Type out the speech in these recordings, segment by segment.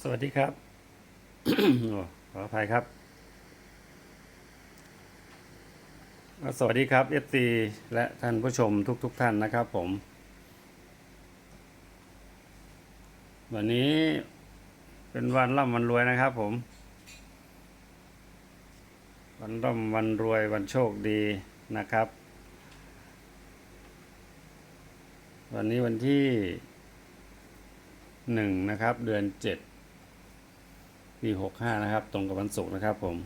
สวัสดีครับ ขออภัยครับ สวัสดีครับ FC และท่านผู้ชมทุกๆทท่านนะครับผม วันนี้เป็นวันร่ำวันรวยนะครับผม วันร่ำวันรวยวันโชคดีนะครับ วันนี้วันที่หนึ่งนะครับ เดือนเจ็ด ปีหกห้านะครับ ตรงกับวันศุกร์นะครับผม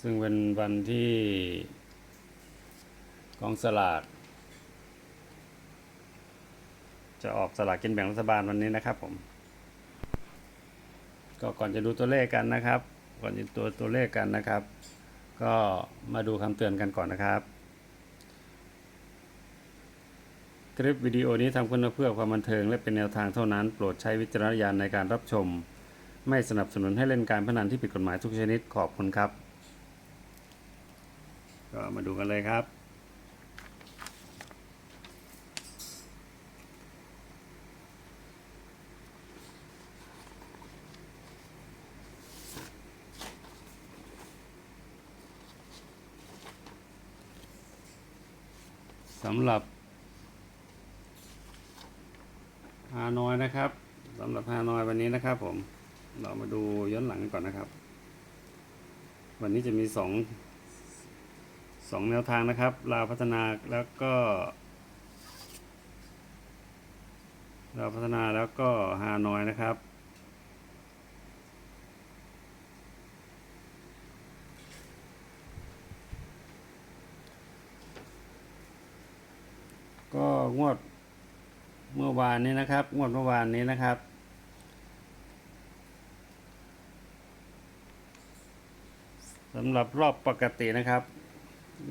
ซึ่งเป็นวันที่กองสลากจะออกสลากกินแบ่งรัฐบาลวันนี้นะครับผม ก็ก่อนจะดูตัวเลขกันนะครับ ก่อนจะตัวตัวเลขกันนะครับ ก็มาดูคำเตือนกันก่อนนะครับ คลิปวิดีโอนี้ทำขึ้นเพื่อความบันเทิงและเป็นแนวทางเท่านั้น โปรดใช้วิจารณญาณในการรับชม ไม่สนับสนุนให้เล่นการพนันที่ผิดกฎหมายทุกชนิดขอบคุณครับ ก็มาดูกันเลยครับ สำหรับ ฮานอยนะครับสำหรับฮานอยวันนี้นะครับ ผมเรามาดูย้อนหลังกันก่อนนะครับ วันนี้จะมีสองสองแนวทางนะครับลาวพัฒนาแล้วก็ลาวพัฒนาแล้วก็ฮานอยนะครับ ก็งวดเมื่อ วานนี้นะครับ งวดเมื่อวานนี้นะครับ สำหรับรอบปกตินะครับ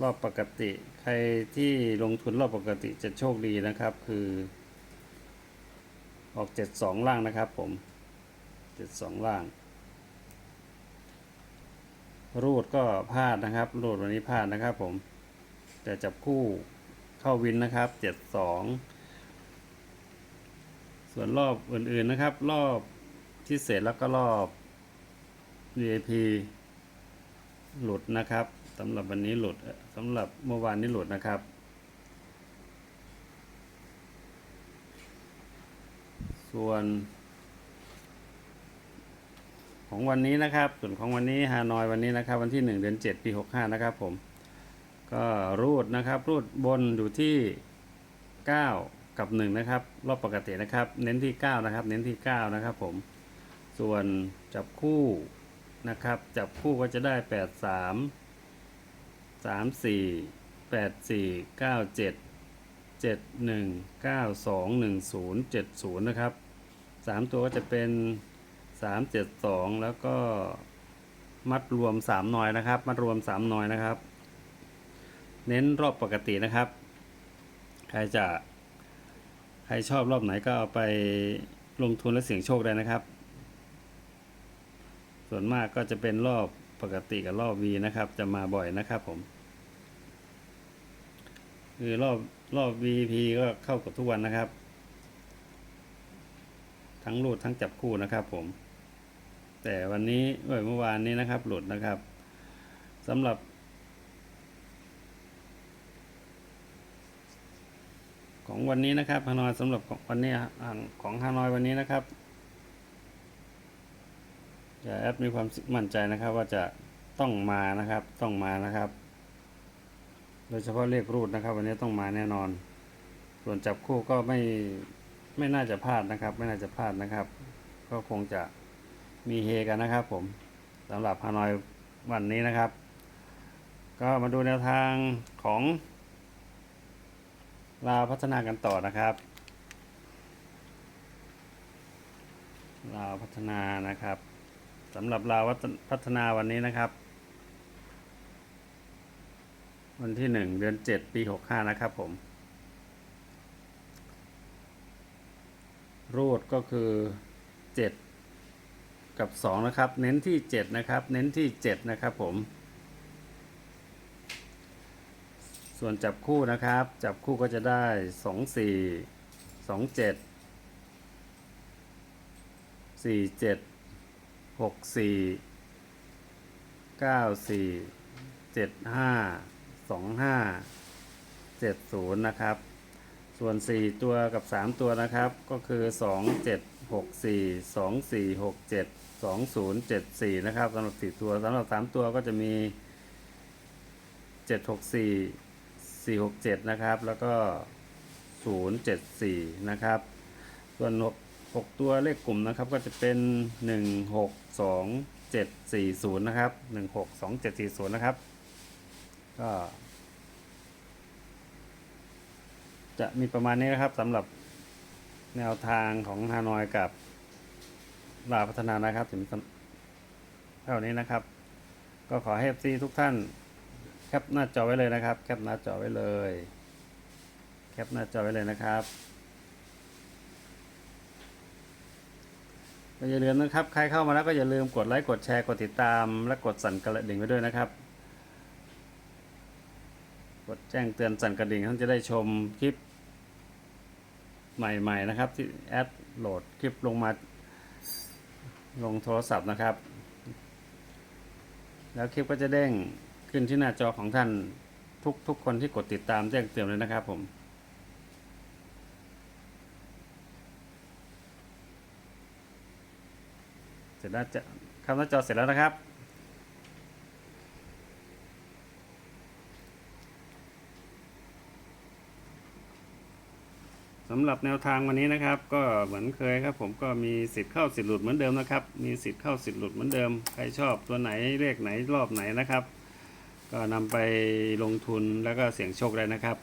รอบปกติ ใครที่ลงทุนรอบปกติจะโชคดีนะครับ คือ ออกเจ็ดสองล่างนะครับผมเจ็ดสองล่าง รูดก็พลาดนะครับ รูดวันนี้พลาดนะครับผมแต่จับคู่เข้าวินนะครับเจ็ดสอง ส่วนรอบอื่นๆนะครับ รอบพิเศษแล้วก็รอบ VIP หลุดนะครับสำหรับวันนี้หลุดสำหรับเมื่อวานนี้หลุดนะครับ ส่วน ของวันนี้นะครับ ส่วนของวันนี้ฮานอยวันนี้นะครับ วันที่ 1 เดือน 7 ปี 65 นะครับผม ก็รูดนะครับ รูดบนอยู่ที่ 9 กับ1นะครับรอบปกตินะครับ เน้นที่ 9 นะครับ เน้นที่ 9 นะครับผม ส่วนจับคู่นะครับ จับคู่ก็จะได้ 8 3 3 4 8 4 9 7 7 1 9 2 1 0 7 0 นะครับ 3 ตัวก็จะเป็น 3 7 2 แล้วก็มัดรวม 3 หน่อยนะครับ มัดรวม 3 หน่อยนะครับ เน้นรอบปกตินะครับ ใครจะ ครชอบรอบไหนก็เอาไปลงทุนและเสี่ยงโชคได้นะครับ ส่วนมากก็จะเป็นรอบปกติกับรอบ V นะครับ จะมาบ่อยนะครับผม คือรอบรอบ VP ก็เข้ากับทุกวันนะครับ ทั้งรูดทั้งจับคู่นะครับผม แต่วันนี้เมื่อวานนี้นะครับ หลุดนะครับสำหรับ ของวันนี้นะครับฮานอยสำหรับของวันนี้ของฮานอยวันนี้นะครับจะแอดมีความมั่นใจนะครับ ว่าจะต้องมานะครับ ต้องมานะครับ โดยเฉพาะเลขรูดนะครับ วันนี้ต้องมาแน่นอน ส่วนจับคู่ก็ไม่ไม่น่าจะพลาดนะครับ ไม่น่าจะพลาดนะครับ ก็คงจะมีเฮกันนะครับ ผมสำหรับฮานอยวันนี้นะครับ ก็มาดูแนวทางของ ลาพัฒนากันต่อนะครับลาพัฒนานะครับสำหรับลาพัฒนาวันนี้นะครับ วันที่หนึ่งเดือนเจ็ดปีหกห้านะครับผม รูดก็คือเจ็ดกับสองนะครับ เน้นที่เจ็ดนะครับ เน้นที่เจ็ดนะครับผม ส่วนจับคู่นะครับ จับคู่ก็จะได้สองสี่สองเจ็ดสี่เจ็ดหกสี่เก้าสี่เจ็ดห้าสองห้าเจ็ดศูนย์นะครับ ส่วน4ตัวกับ3ตัวนะครับ ก็คือ2 7 6 4 2 4 6 7 2 0 7 4นย์เจ็ดสี่นะครับสำหรับ4ตัวสำหรับ3ตัวก็จะมี7 6 4 4 6 7 นะครับ แล้วก็ 0 7 4 นะครับ ส่วน 6 6 ตัวเลขกลุ่มนะครับก็จะเป็น 1 6 2 7 4 0 นะครับ 1 6 2 7 4 0 นะครับ ก็จะมีประมาณนี้นะครับสำหรับแนวทางของฮานอยกับลาพัฒนานะครับถึงเท่านี้นะครับ ก็ขอให้ FC ทุกท่าน แคปหน้าจอไว้เลยนะครับ แคปหน้าจอไว้เลย แคปหน้าจอไว้เลยนะครับก็อย่าลืมนะครับ ใครเข้ามาแล้วก็อย่าลืมกดไลค์ กดแชร์ กดติดตาม และกดสั่นกระดิ่งไว้ด้วยนะครับ กดแจ้งเตือนสั่นกระดิ่งท่านจะได้ชมคลิป ใหม่ ๆ นะครับ ที่แอดโหลดคลิปลงมาลงโทรศัพท์นะครับ แล้วคลิปก็จะเด้ง ขึ้นที่หน้าจอของท่านทุกทุกคนที่กดติดตามแจ้งเตือนเลยนะครับผมเสร็จแล้วจะคำหน้าจอเสร็จแล้วนะครับ สำหรับแนวทางวันนี้นะครับ ก็เหมือนเคยครับ ผมก็มีสิทธิ์เข้าสิทธิ์หลุดเหมือนเดิมนะครับ มีสิทธิ์เข้าสิทธิ์หลุดเหมือนเดิม ใครชอบตัวไหนเลขไหนรอบไหนนะครับ ก็นำไปลงทุนแล้วก็เสี่ยงโชคได้นะครับ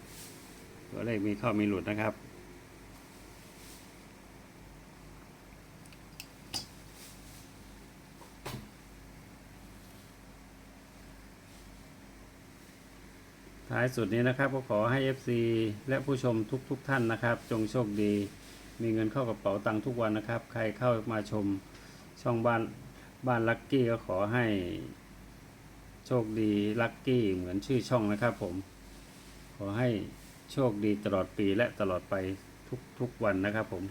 ตัวเลขมีเข้ามีหลุดนะครับ ท้ายสุดนี้นะครับก็ขอให้ FC และผู้ชมทุกๆทท่านนะครับ จงโชคดี มีเงินเข้ากระเป๋าตังค์ทุกวันนะครับ ใครเข้ามาชมช่องบ้านบ้านลักกี้ก็ขอให้ โชคดีลักกี้เหมือนชื่อช่องนะครับผม ขอให้โชคดีตลอดปีและตลอดไปทุกๆวันนะครับผม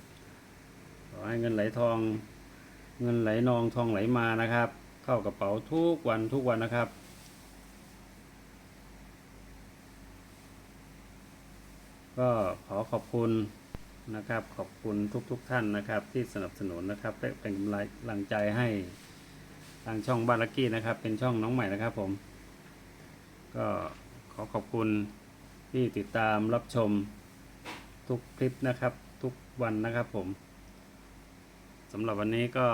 ขอให้เงินไหลทอง เงินไหลนองทองไหลมานะครับ เข้ากระเป๋าทุกวันทุกวันนะครับก็ขอขอบคุณนะครับ ขอบคุณทุกๆทท่านนะครับ ที่สนับสนุนนะครับและเป็นกำลังใจให้ ทางช่องบ้านลักกี้นะครับ เป็นช่องน้องใหม่นะครับผม ก็ขอขอบคุณที่ติดตามรับชมทุกคลิปนะครับ ทุกวันนะครับผมสำหรับวันนี้ก็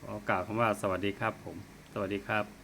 ขอกล่าวคำว่าสวัสดีครับผม สวัสดีครับ